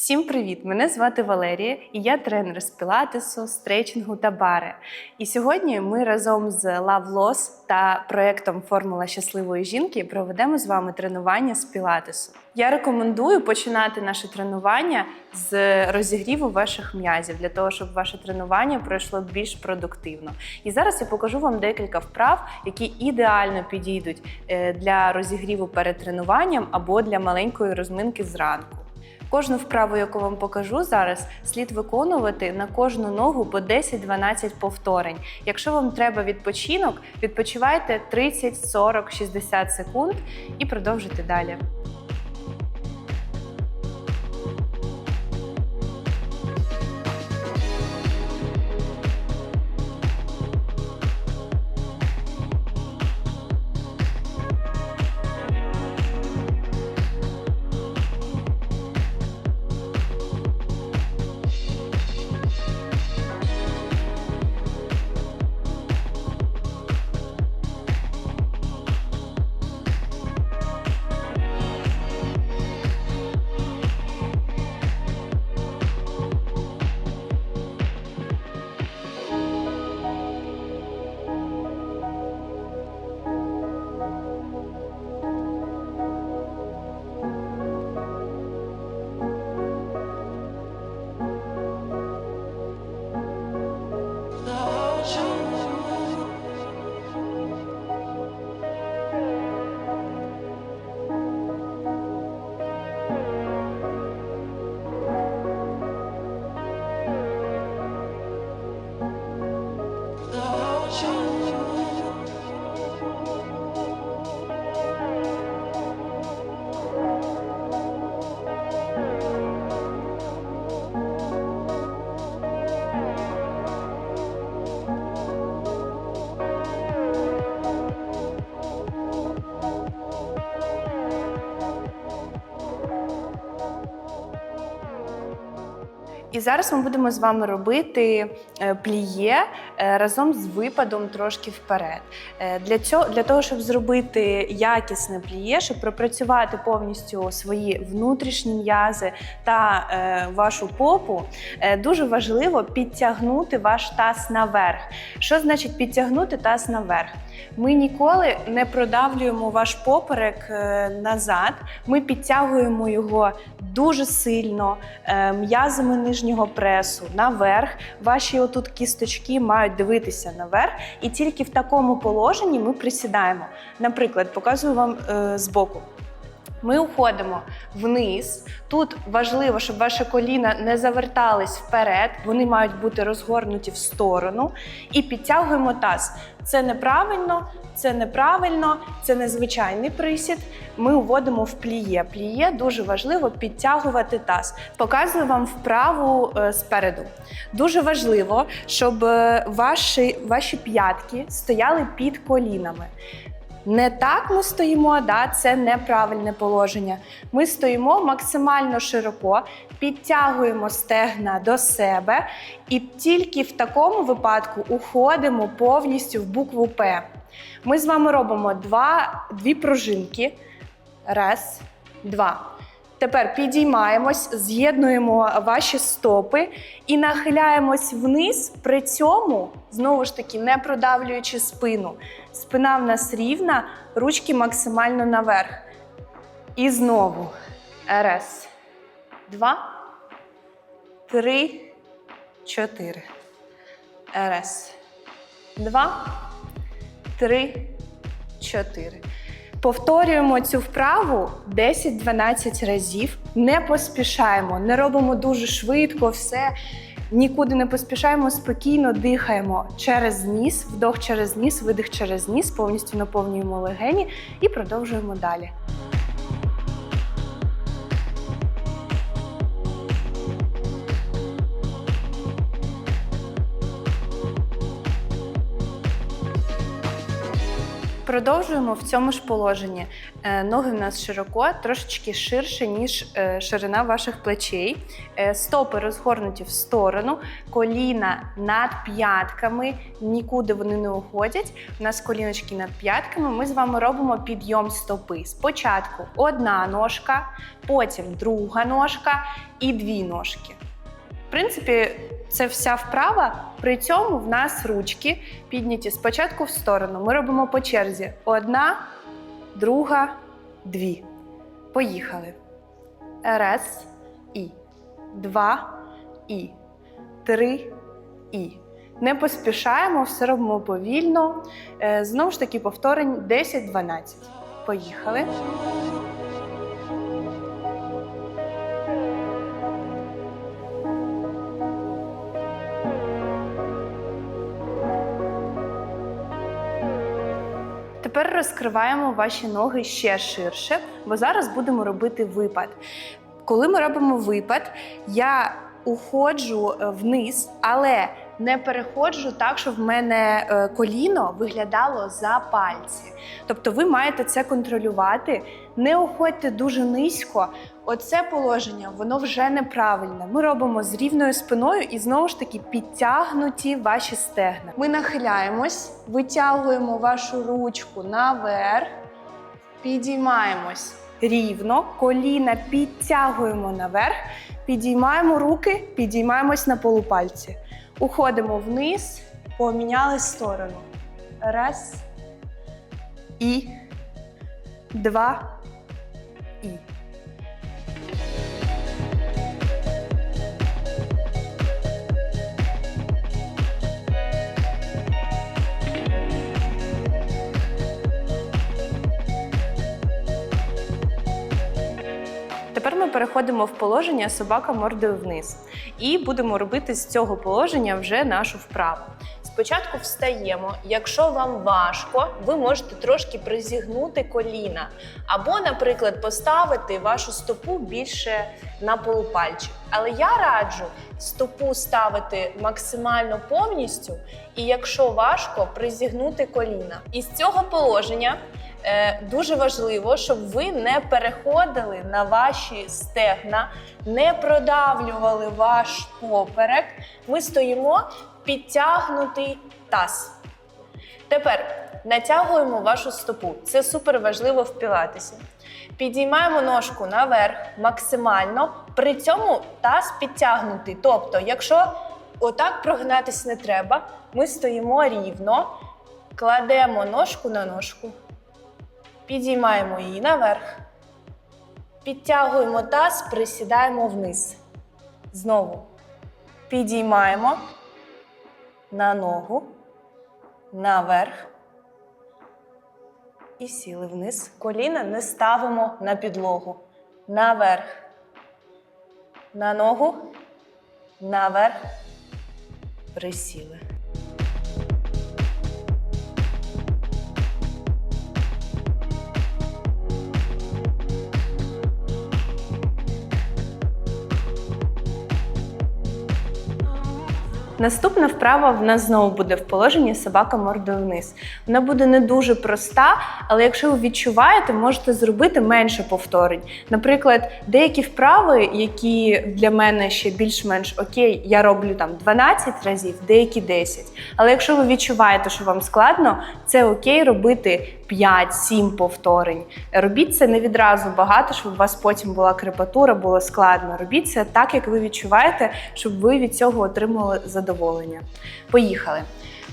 Всім привіт! Мене звати Валерія, і я тренер з пілатесу, стрейчингу та бари. І сьогодні ми разом з Love Loss та проектом Формула щасливої жінки проведемо з вами тренування з пілатесу. Я рекомендую починати наше тренування з розігріву ваших м'язів для того, щоб ваше тренування пройшло більш продуктивно. І зараз я покажу вам декілька вправ, які ідеально підійдуть е, для розігріву перед тренуванням або для маленької розминки зранку. Кожну вправу, яку вам покажу зараз, слід виконувати на кожну ногу по 10-12 повторень. Якщо вам треба відпочинок, відпочивайте 30, 40, 60 секунд і продовжуйте далі. І зараз ми будемо з вами робити е, пліє е, разом з випадом трошки вперед. Е, Для цього для того, щоб зробити якісне пліє, щоб пропрацювати повністю свої внутрішні м'язи та вашу попу, дуже важливо підтягнути ваш таз наверх. Що значить підтягнути таз наверх? Ми ніколи не продавлюємо ваш поперек назад. Ми підтягуємо його дуже сильно е, м'язами нижнього пресу наверх. Ваші отут кісточки мають дивитися наверх, і тільки в такому положенні ми присідаємо. Наприклад, показую вам е, збоку. Ми уходимо вниз. Тут важливо, щоб ваші коліна не завертались вперед, вони мають бути розгорнуті в сторону. І підтягуємо таз. Це неправильно, це неправильно, це незвичайний присід. Ми уводимо в пліє. Пліє дуже важливо підтягувати таз. Показую вам вправу е, спереду. Дуже важливо, щоб е, ваші, ваші п'ятки стояли під колінами. Не так ми стоїмо, да, це неправильне положення. Ми стоїмо максимально широко, підтягуємо стегна до себе, і тільки в такому випадку уходимо повністю в букву П. Ми з вами робимо два, дві пружинки. Раз, два. Тепер підіймаємось, з'єднуємо ваші стопи і нахиляємось вниз, при цьому, знову ж таки, не продавлюючи спину. Спина в нас рівна, ручки максимально наверх. І знову. Раз, два, три, чотири. Раз, два, три, чотири. Повторюємо цю вправу 10-12 разів. Не поспішаємо, не робимо дуже швидко все. Нікуди не поспішаємо, спокійно дихаємо через ніс, вдох через ніс, видих через ніс, повністю наповнюємо легені і продовжуємо далі. Продовжуємо в цьому ж положенні. Е, Ноги в нас широко, трошечки ширше, ніж е, ширина ваших плечей. Е, Стопи розгорнуті в сторону, коліна над п'ятками, нікуди вони не уходять. У нас коліночки над п'ятками. Ми з вами робимо підйом стопи. Спочатку одна ножка, потім друга ножка і дві ножки. В принципі, це вся вправа. При цьому в нас ручки підняті спочатку в сторону. Ми робимо по черзі: одна, друга, дві. Поїхали. Раз і два і три і. Не поспішаємо, все робимо повільно. Е, Знову ж таки, повторень 10-12. Поїхали. Розкриваємо ваші ноги ще ширше, бо зараз будемо робити випад. Коли ми робимо випад, я уходжу е, вниз, але не переходжу так, щоб в мене е, коліно виглядало за пальці. Тобто ви маєте це контролювати, не уходьте дуже низько. Оце положення, воно вже неправильне. Ми робимо з рівною спиною і знову ж таки підтягнуті ваші стегна. Ми нахиляємось, витягуємо вашу ручку наверх, підіймаємось рівно, коліна підтягуємо наверх, підіймаємо руки, підіймаємось на полупальці. Уходимо вниз, поміняли сторону. Раз. І. Два. І. Тепер ми переходимо в положення собака мордою вниз і будемо робити з цього положення вже нашу вправу. Спочатку встаємо. Якщо вам важко, ви можете трошки призігнути коліна, або, наприклад, поставити вашу стопу більше на полупальчик. Але я раджу стопу ставити максимально повністю, і якщо важко, призігнути коліна. Із цього положення Е, Дуже важливо, щоб ви не переходили на ваші стегна, не продавлювали ваш поперек. Ми стоїмо підтягнутий таз. Тепер натягуємо вашу стопу. Це супер важливо в пілатесі. Підіймаємо ножку наверх максимально. При цьому таз підтягнутий. Тобто, якщо отак прогинатись не треба, ми стоїмо рівно, кладемо ножку на ножку. Підіймаємо її наверх. Підтягуємо таз, присідаємо вниз. Знову підіймаємо на ногу, наверх. І сіли вниз. Коліна не ставимо на підлогу. Наверх. На ногу. Наверх. Присіли. Наступна вправа в нас знову буде в положенні собака мордою вниз. Вона буде не дуже проста, але якщо ви відчуваєте, можете зробити менше повторень. Наприклад, деякі вправи, які для мене ще більш-менш окей, я роблю там 12 разів, деякі 10. Але якщо ви відчуваєте, що вам складно, це окей робити 5-7 повторень. Робіть це не відразу багато, щоб у вас потім була крепатура, було складно. Робіть це так, як ви відчуваєте, щоб ви від цього отримали задоволення. Поїхали.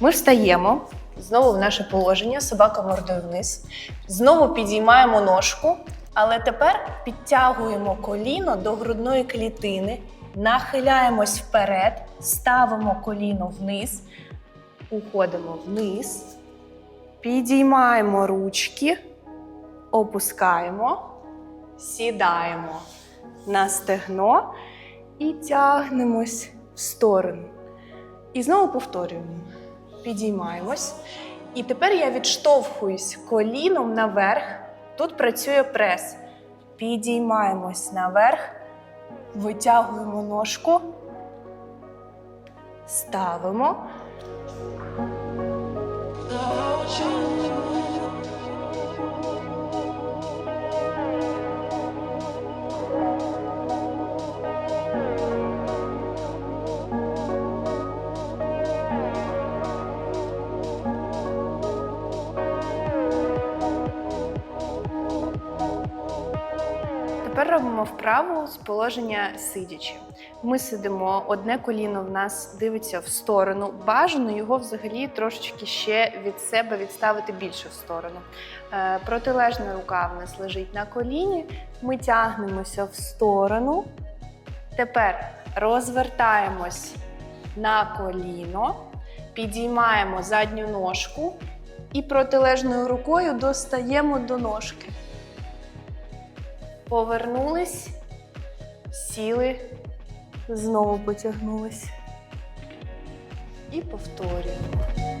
Ми встаємо. Знову в наше положення, собака мордою вниз. Знову підіймаємо ножку, але тепер підтягуємо коліно до грудної клітини, нахиляємось вперед, ставимо коліно вниз, уходимо вниз, підіймаємо ручки, опускаємо, сідаємо на стегно і тягнемось в сторону. І знову повторюємо. Підіймаємось. І тепер я відштовхуюсь коліном наверх. Тут працює прес. Підіймаємось наверх, витягуємо ножку, ставимо. you. Робимо вправу з положення сидячи. Ми сидимо, одне коліно в нас дивиться в сторону. Бажано його взагалі трошечки ще від себе відставити більше в сторону. Е, Протилежна рука в нас лежить на коліні. Ми тягнемося в сторону. Тепер розвертаємось на коліно, підіймаємо задню ножку і протилежною рукою достаємо до ножки. Повернулись, сіли, знову потягнулись. І повторюємо.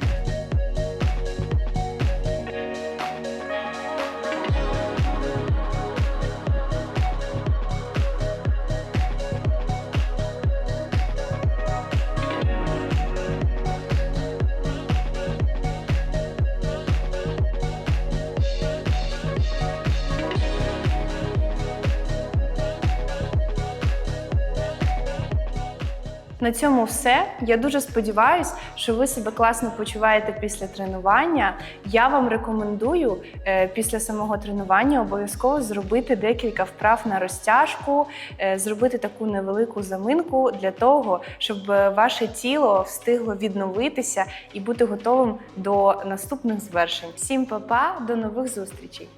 На цьому все. Я дуже сподіваюся, що ви себе класно почуваєте після тренування. Я вам рекомендую е, після самого тренування обов'язково зробити декілька вправ на розтяжку, е, зробити таку невелику заминку для того, щоб е, ваше тіло встигло відновитися і бути готовим до наступних звершень. Всім па-па, до нових зустрічей!